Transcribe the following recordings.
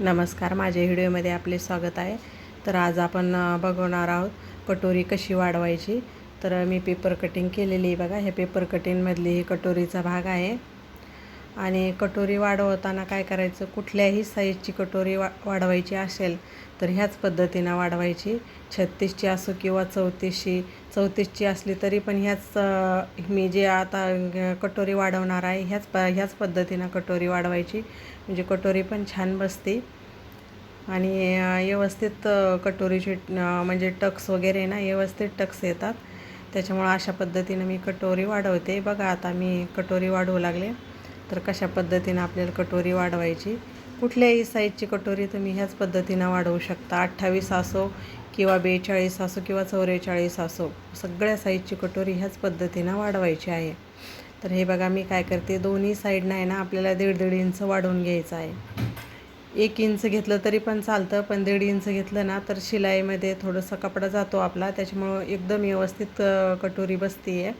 नमस्कार माझ्या व्हिडिओमध्ये आपले स्वागत आहे. तर आज आपण बघवणार बघणार आहोत कटोरी कशी वाढवायची. तर मी पेपर कटिंग केलेली आहे बघा. हे पेपर कटिंगमधली ही कटोरीचा भाग आहे. आणि कटोरी वाढवताना काय करायचं? कुठल्याही साईजची कटोरी वा वाढवायची असेल तर ह्याच पद्धतीनं वाढवायची. छत्तीसची असो किंवा चौतीसची. चौतीसची असली तरी पण ह्याच मी जे आता कटोरी वाढवणार आहे ह्याच प ह्याच पद्धतीनं कटोरी वाढवायची. म्हणजे कटोरी पण छान बसते. आणि व्यवस्थित कटोरीची म्हणजे टक्स वगैरे ना व्यवस्थित टक्स येतात. त्याच्यामुळं अशा पद्धतीनं मी कटोरी वाढवते. बघा आता मी कटोरी वाढवू लागले. तर कशा पद्धतीनं आपल्याला कटोरी वाढवायची? कुठल्याही साईजची कटोरी तुम्ही ह्याच पद्धतीनं वाढवू शकता. अठ्ठावीस असो किंवा बेचाळीस असो किंवा चौवेचाळीस असो सगळ्या साईजची कटोरी ह्याच पद्धतीनं वाढवायची आहे. तर हे बघा मी काय करते दोन्ही साईडनं आहे ना आपल्याला दीड दीड इंच वाढवून घ्यायचं आहे. एक इंच घेतलं तरी पण चालतं पण दीड इंच घेतलं ना तर शिलाईमध्ये थोडंसं कपडा जातो आपला त्याच्यामुळं एकदम व्यवस्थित कटोरी बसते आहे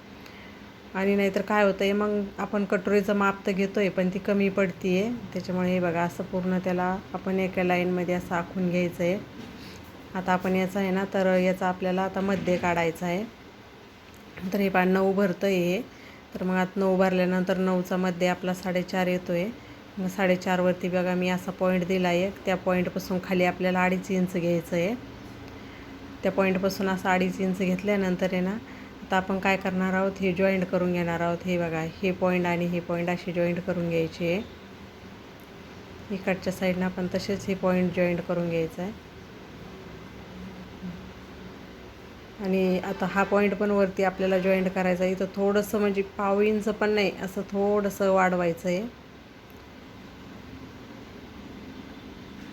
आणि नाहीतर काय होतं आहे मग आपण कटोरीचं माप तर घेतो आहे पण ती कमी पडती आहे त्याच्यामुळे हे बघा असं पूर्ण त्याला आपण एका लाईनमध्ये असं आखून घ्यायचं आहे आता आपण याचं आहे ना तर याचा आपल्याला आता मध्ये काढायचं आहे. तर हे पा नऊ भरतं आहे हे. तर मग आता नऊ भरल्यानंतर नऊचा मध्ये आपला साडेचार येतो आहे मग साडेचारवरती बघा मी असा पॉईंट दिला आहे त्या पॉईंटपासून खाली आपल्याला अडीच इंच घ्यायचं आहे त्या पॉईंटपासून असं अडीच इंच घेतल्यानंतर आहे ना आता आपण काय करणार आहोत? हे जॉईंट करून घेणार आहोत. हे बघा हे पॉईंट आणि हे पॉईंट असे जॉईंट करून घ्यायचे आहे. इकडच्या साईडनं आपण तसेच हे पॉईंट जॉईंट करून घ्यायचं आहे. आणि आता हा पॉईंट पण वरती आपल्याला जॉईंट करायचा आहे. इथं थोडंसं म्हणजे पाव इंच पण नाही असं थोडंसं वाढवायचं आहे.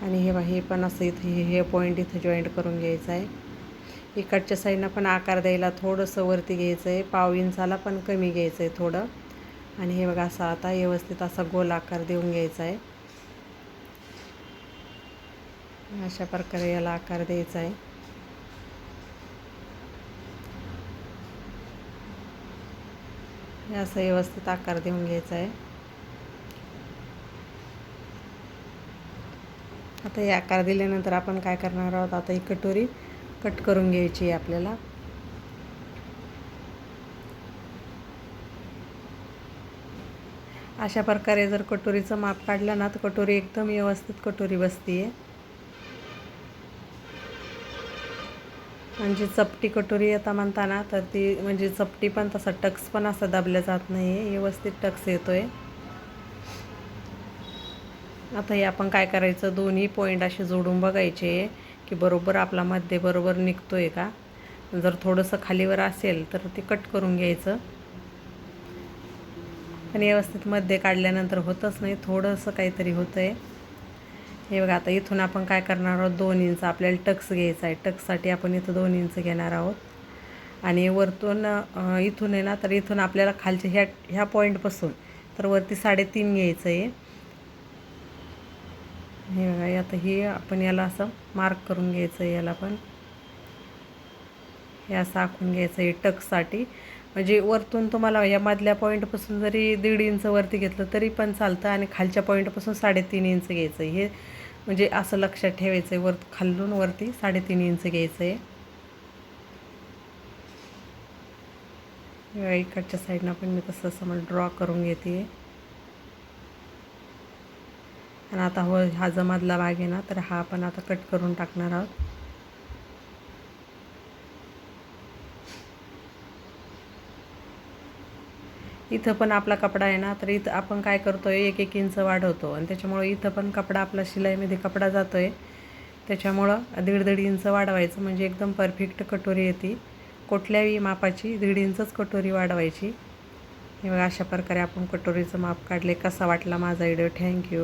आणि हे बा हे पण असं इथं हे हे पॉईंट इथं जॉईंट करून घ्यायचं आहे. इकडच्या साईडनं पण आकार द्यायला थोडंसं वरती घ्यायचं आहे. पाव इंचाला पण कमी घ्यायचं आहे थोडं. आणि हे बघा असा आता व्यवस्थित असा गोल आकार देऊन घ्यायचा आहे. अशा प्रकारे याला आकार द्यायचा आहे. हे असं व्यवस्थित आकार देऊन घ्यायचा आहे. आता हे आकार दिल्यानंतर आपण काय करणार आहोत? आता ही कटोरी कट करून घ्यायची आहे आपल्याला. अशा प्रकारे जर कटोरीचं माप काढलं ना तर कटोरी एकदम व्यवस्थित कटोरी बसते आहे म्हणजे चपटी कटोरी येता म्हणताना तर ती म्हणजे चपटी पण तसा टक्स पण असा दाबल्या जात नाही आहे व्यवस्थित टक्स येतो आहे आता हे आपण काय करायचं? दोन्ही पॉईंट असे जोडून बघायचे. की बरोबर आपला मध्य बरोबर निघतो आहे का? जर थोडंसं खालीवर असेल तर ते कट करून घ्यायचं. पण व्यवस्थित मध्य काढल्यानंतर होतच नाही थोडंसं काहीतरी होतं आहे हे बघा आता इथून आपण काय करणार आहोत? दोन इंच आपल्याला टक्स घ्यायचा आहे. टक्ससाठी आपण इथं दोन इंच घेणार आहोत. आणि वरतून इथून आहे ना तर इथून आपल्याला खालच्या ह्या ह्या पॉईंटपासून तर वरती साडेतीन घ्यायचं आहे हे बघा आता हे आपण याला असं मार्क करून घ्यायचं आहे याला पण. हे असं आखून घ्यायचं आहे टकसाठी. म्हणजे वरतून तुम्हाला या मधल्या पॉईंटपासून जरी दीड इंच वरती घेतलं तरी पण चालतं आणि खालच्या पॉईंटपासून साडेतीन इंच घ्यायचं आहे. हे म्हणजे असं लक्षात ठेवायचं आहे वर खालून वरती साडेतीन इंच घ्यायचं आहे या इकडच्या साईडनं पण मी तसं समज ड्रॉ करून घेते आणि आता हो हा जो मधला भाग आहे ना तर हा आपण आता कट करून टाकणार आहोत. इथं पण आपला कपडा आहे ना तर इथं आपण काय करतो आहे एक एक इंच वाढवतो. आणि त्याच्यामुळं इथं पण कपडा आपला शिलाईमध्ये कपडा जातो आहे त्याच्यामुळं दीड दीड इंच वाढवायचं म्हणजे एकदम परफेक्ट कटोरी येते. कुठल्याही मापाची दीड इंचच कटोरी वाढवायची. हे बघा अशा प्रकारे आपण कटोरीचं माप काढले. कसा वाटला माझा व्हिडिओ थँक्यू